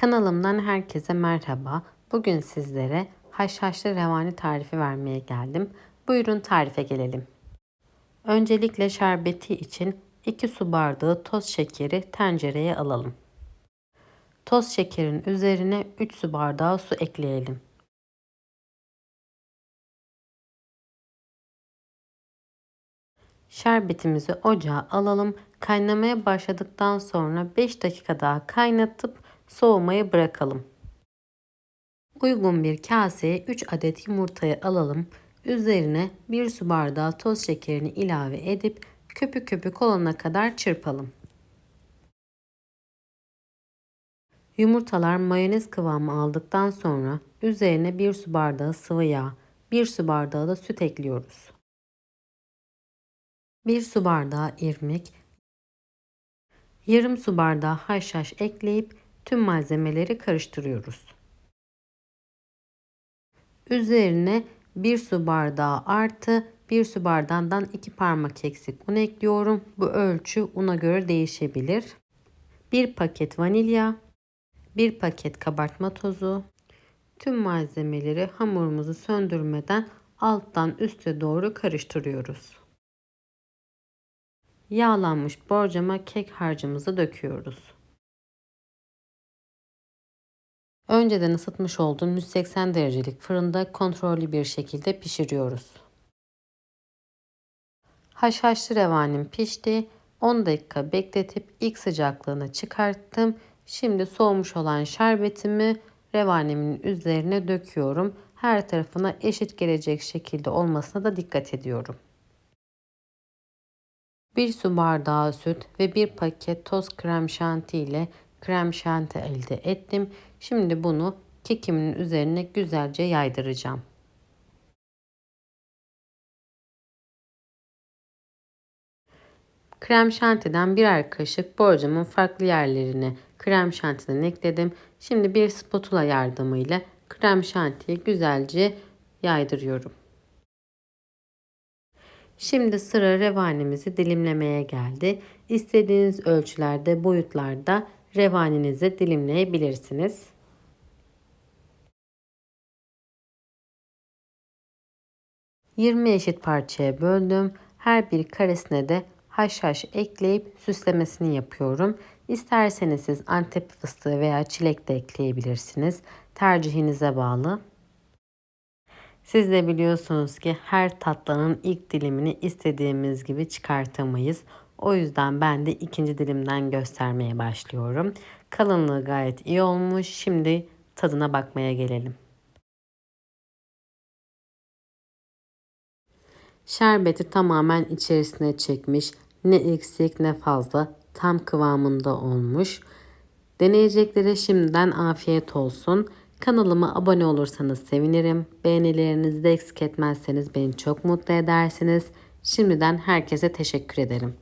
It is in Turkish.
Kanalımdan herkese merhaba. Bugün sizlere haşhaşlı revani tarifi vermeye geldim. Buyurun tarife gelelim. Öncelikle şerbeti için 2 su bardağı toz şekeri tencereye alalım. Toz şekerin üzerine 3 su bardağı su ekleyelim. Şerbetimizi ocağa alalım. Kaynamaya başladıktan sonra 5 dakika daha kaynatıp soğumaya bırakalım. Uygun bir kaseye 3 adet yumurtayı alalım. Üzerine 1 su bardağı toz şekerini ilave edip köpük köpük olana kadar çırpalım. Yumurtalar mayonez kıvamı aldıktan sonra üzerine 1 su bardağı sıvı yağ, 1 su bardağı da süt ekliyoruz. 1 su bardağı irmik, yarım su bardağı haşhaş ekleyip tüm malzemeleri karıştırıyoruz. Üzerine 1 su bardağı artı 1 su bardağından 2 parmak eksik un ekliyorum. Bu ölçü una göre değişebilir. 1 paket vanilya, 1 paket kabartma tozu. Tüm malzemeleri hamurumuzu söndürmeden alttan üste doğru karıştırıyoruz. Yağlanmış borcama kek harcımızı döküyoruz. Önceden ısıtmış olduğum 180 derecelik fırında kontrollü bir şekilde pişiriyoruz. Haşhaşlı revanim pişti. 10 dakika bekletip ilk sıcaklığını çıkarttım. Şimdi soğumuş olan şerbetimi revanimin üzerine döküyorum. Her tarafına eşit gelecek şekilde olmasına da dikkat ediyorum. 1 su bardağı süt ve 1 paket toz krem şanti ile krem şanti elde ettim. Şimdi bunu kekimin üzerine güzelce yaydıracağım. Krem şantiden birer kaşık borcamın farklı yerlerine krem şantiden ekledim. Şimdi bir spatula yardımıyla krem şantiyi güzelce yaydırıyorum. Şimdi sıra revanimizi dilimlemeye geldi. İstediğiniz ölçülerde, boyutlarda revaninizi dilimleyebilirsiniz. Yirmi eşit parçaya böldüm. Her bir karesine de haşhaş ekleyip süslemesini yapıyorum. İsterseniz siz antep fıstığı veya çilek de ekleyebilirsiniz. Tercihinize bağlı. Siz de biliyorsunuz ki her tatlının ilk dilimini istediğimiz gibi çıkartamayız. O yüzden ben de ikinci dilimden göstermeye başlıyorum. Kalınlığı gayet iyi olmuş. Şimdi tadına bakmaya gelelim. Şerbeti tamamen içerisine çekmiş. Ne eksik ne fazla. Tam kıvamında olmuş. Deneyeceklere şimdiden afiyet olsun. Kanalıma abone olursanız sevinirim. Beğenilerinizi de eksik etmezseniz beni çok mutlu edersiniz. Şimdiden herkese teşekkür ederim.